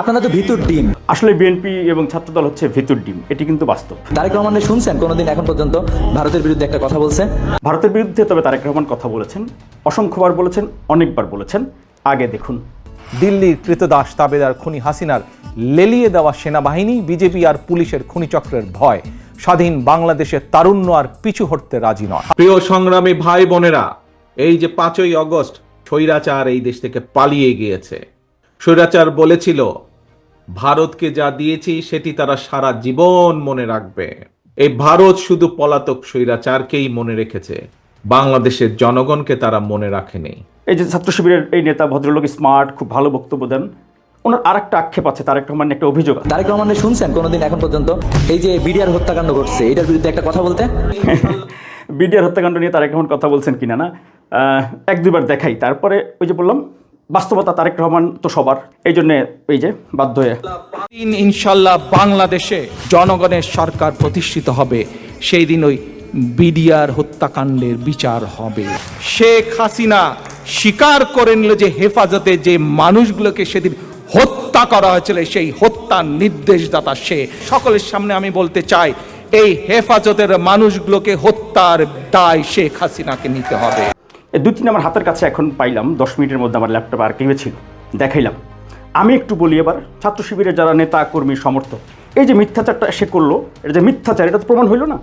আপনারা তো ভিতর ডিম। আসলে বিএনপি এবং ছাত্রদল হচ্ছে ভেতুর ডিম। এটি কিন্তু বাস্তব। তারেক রহমানের শুনছেন? কোনোদিন এখন পর্যন্ত ভারতের বিরুদ্ধে একটা কথা বলছে ভারতের বিরুদ্ধে তবে তারেক রহমান কথা বলেছেন অসংখ্যবার বলেছেন অনেকবার বলেছেন। আগে দেখুন। দিল্লির কৃতদাস তাবেদার খুনি হাসিনার লেলিয়ে দেওয়া সেনাবাহিনী বিজেপি আর পুলিশের খুনিচক্রের ভয়। স্বাধীন বাংলাদেশের তারুণ্য আর পিছু হটতে রাজি নয়। প্রিয় সংগ্রামী ভাই বোনেরা এই যে পাঁচই অগস্ট স্বৈরাচার এই দেশ থেকে পালিয়ে গিয়েছে। স্বৈরাচার বলেছিল ভারতকে যা দিয়েছি সেটি তারা সারা জীবন মনে রাখবে। এই ভারত শুধু পলাতক স্বৈরাচারকেই মনে রেখেছে বাংলাদেশের জনগণকে তারা মনে রাখেনি। এই যে ছাত্র শিবিরের এই নেতা ভদ্রলোক স্মার্ট খুব ভালো বক্তব্য দেন। ওনার আর একটা আক্ষেপ আছে তারেক রহমান একটা অভিযোগ তারেক রহমানের শুনছেন কোনোদিন এখন পর্যন্ত? এই যে বিডিআর হত্যাকাণ্ড ঘটছে এটার বিরুদ্ধে একটা কথা বলতে? বিডিআর হত্যাকাণ্ড নিয়ে তারেক রহমান কথা বলছেন কিনা না? আহ, এক দুবার দেখাই। তারপরে ওই যে বললাম বাস্তবতা তারেক রহমান তো সবার। এই জন্যে এই যে বাধ্য হয়ে। ইনশাল্লাহ বাংলাদেশে জনগণের সরকার প্রতিষ্ঠিত হবে, সেই দিন ওই বিডিআর হত্যাকাণ্ডের বিচার হবে। শেখ হাসিনা স্বীকার করে নিল যে হেফাজতে যে মানুষগুলোকে সেদিন হত্যা করা হয়েছিল, সেই হত্যার নির্দেশদাতা সে। সকলের সামনে আমি বলতে চাই, এই হেফাজতের মানুষগুলোকে হত্যার দায় শেখ হাসিনাকে নিতে হবে। দুই তিন আমার হাতের কাছে এখন পাইলাম, দশ মিনিটের মধ্যে আমার ল্যাপটপ আর কেউ ছিল। দেখাইলাম। আমি একটু বলি এবার, ছাত্র শিবিরের যারা নেতা, কর্মী, সমর্থক, এই যে মিথ্যাচারটা সে করল এটা যে মিথ্যাচার, এটা তো প্রমাণ হইল না?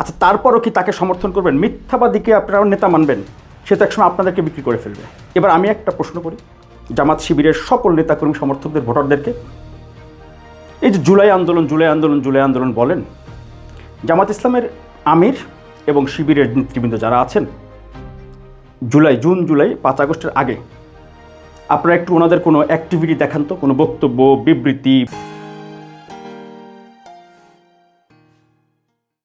আচ্ছা তারপরও কি তাকে সমর্থন করবেন? মিথ্যাবাদীকে আপনারা নেতা মানবেন? সে তো একসময় আপনাদেরকে বিক্রি করে ফেলবে। এবার আমি একটা প্রশ্ন করি, জামাত শিবিরের সকল নেতাকর্মী সমর্থকদের, ভোটারদেরকে, এই যে জুলাই আন্দোলন জুলাই আন্দোলন জুলাই আন্দোলন বলেন, জামাত ইসলামের আমির এবং শিবিরের নেতৃবৃন্দ যারা আছেন জুলাই, জুন, জুলাই, পাঁচ আগস্টের আগে। আপনারা একটু ওনাদের কোনো অ্যাক্টিভিটি দেখান তো, কোনো বক্তব্য, বিবৃতি।